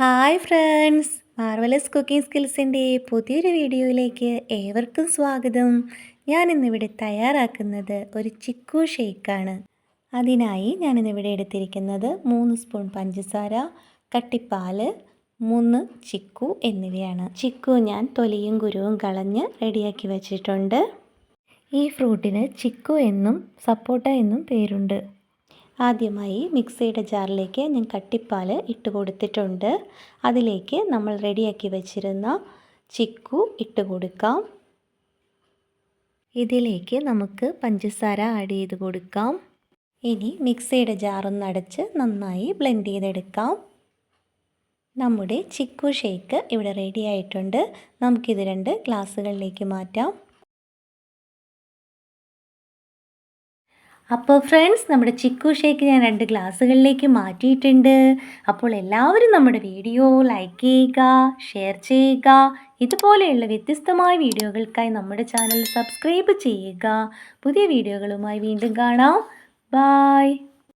Hi friends. Marvellous cooking സ്കിൽസിന്റെ പുതിയൊരു വീഡിയോയിലേക്ക് ഏവർക്കും സ്വാഗതം. ഞാൻ ഇന്നിവിടെ തയ്യാറാക്കുന്നത് ഒരു ചിക്കു ഷേക്കാണ്. അതിനായി ഞാനിന്നിവിടെ എടുത്തിരിക്കുന്നത് മൂന്ന് സ്പൂൺ പഞ്ചസാര കട്ടിപ്പാൽ മൂന്ന് ചിക്കു എന്നിവയാണ്. ചിക്കു ഞാൻ തൊലിയും കുരുവും കളഞ്ഞ് റെഡിയാക്കി വച്ചിട്ടുണ്ട്. ഈ ഫ്രൂട്ടിന് ചിക്കു എന്നും സപ്പോട്ട എന്നും പേരുണ്ട്. ആദ്യമായി മിക്സിയുടെ ജാറിലേക്ക് ഞാൻ കട്ടിപ്പാൽ ഇട്ട് കൊടുത്തിട്ടുണ്ട്. അതിലേക്ക് നമ്മൾ റെഡിയാക്കി വെച്ചിരുന്ന ചിക്കു ഇട്ട് കൊടുക്കാം. ഇതിലേക്ക് നമുക്ക് പഞ്ചസാര ആഡ് ചെയ്ത് കൊടുക്കാം. ഇനി മിക്സിയുടെ ജാറൊന്ന് അടച്ച് നന്നായി ബ്ലെൻഡ് ചെയ്തെടുക്കാം. നമ്മുടെ ചിക്കു ഷേക്ക് ഇവിടെ റെഡി ആയിട്ടുണ്ട്. നമുക്കിത് രണ്ട് ഗ്ലാസ്സുകളിലേക്ക് മാറ്റാം. അപ്പോൾ ഫ്രണ്ട്സ് നമ്മുടെ ചിക്കു ഷേക്ക് ഞാൻ രണ്ട് ഗ്ലാസ്സുകളിലേക്ക് മാറ്റിയിട്ടുണ്ട്. അപ്പോൾ എല്ലാവരും നമ്മുടെ വീഡിയോ ലൈക്ക് ചെയ്യുക ഷെയർ ചെയ്യുക ഇതുപോലെയുള്ള വ്യത്യസ്തമായ വീഡിയോകൾക്കായി നമ്മുടെ ചാനൽ സബ്സ്ക്രൈബ് ചെയ്യുക. പുതിയ വീഡിയോകളുമായി വീണ്ടും കാണാം. ബായ്